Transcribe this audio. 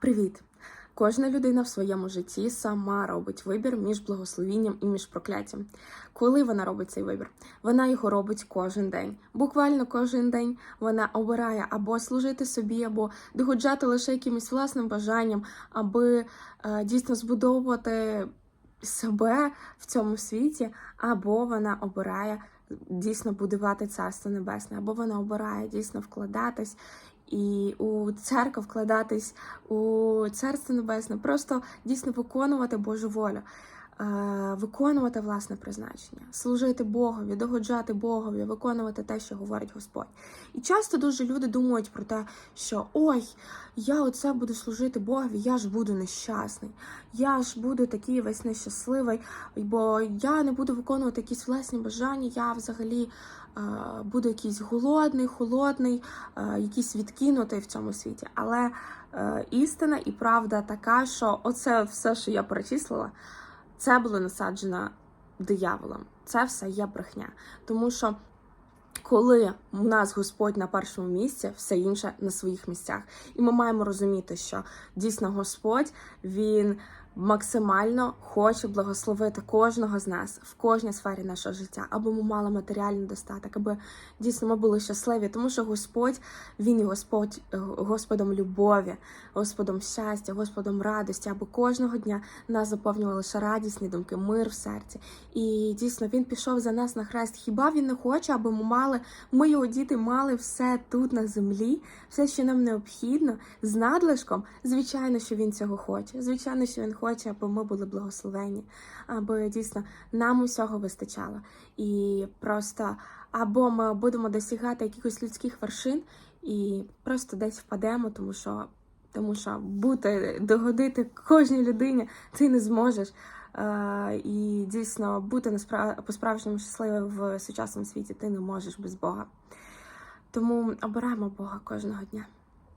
Привіт! Кожна людина в своєму житті сама робить вибір між благословінням і між прокляттям. Коли вона робить цей вибір? Вона його робить кожен день. Буквально кожен день вона обирає або служити собі, або догоджати лише якимось власним бажанням, аби е, дійсно збудовувати себе в цьому світі, або вона обирає дійсно будувати царство небесне, або вона обирає дійсно вкладатись і у церкву вкладатись у царство небесне, просто дійсно виконувати Божу волю. Виконувати власне призначення, служити Богові, догоджати Богові, виконувати те, що говорить Господь. І часто дуже люди думають про те, що ой, я оце буду служити Богові, я ж буду нещасний, я ж буду такий весь нещасливий, бо я не буду виконувати якісь власні бажання, я взагалі буду якийсь голодний, холодний, якийсь відкинутий в цьому світі. Але е, істина і правда така, що оце все, що я перечислила, це було насаджено дияволом. Це все є брехня. Тому що коли у нас Господь на першому місці, все інше на своїх місцях. І ми маємо розуміти, що дійсно Господь він максимально хоче благословити кожного з нас в кожній сфері нашого життя, аби ми мали матеріальний достаток, аби дійсно ми були щасливі, тому що Господь він є Господь е, Господом любові, Господом щастя, Господом радості, аби кожного дня нас заповнювали лише радісні думки, мир в серці. І дійсно він пішов за нас на хрест. Хіба він не хоче, аби ми мали, ми його діти мали все тут на землі, все, що нам необхідно, з надлишком? Звичайно, що він цього хоче. Звичайно, що він хоче, аби ми були благословені, аби дійсно нам усього вистачало. І просто або ми будемо досягати якихось людських вершин і просто десь впадемо, тому що. Тому що бути, догодити кожній людині ти не зможеш. І дійсно бути по-справжньому щасливим в сучасному світі ти не можеш без Бога. Тому обираємо Бога кожного дня.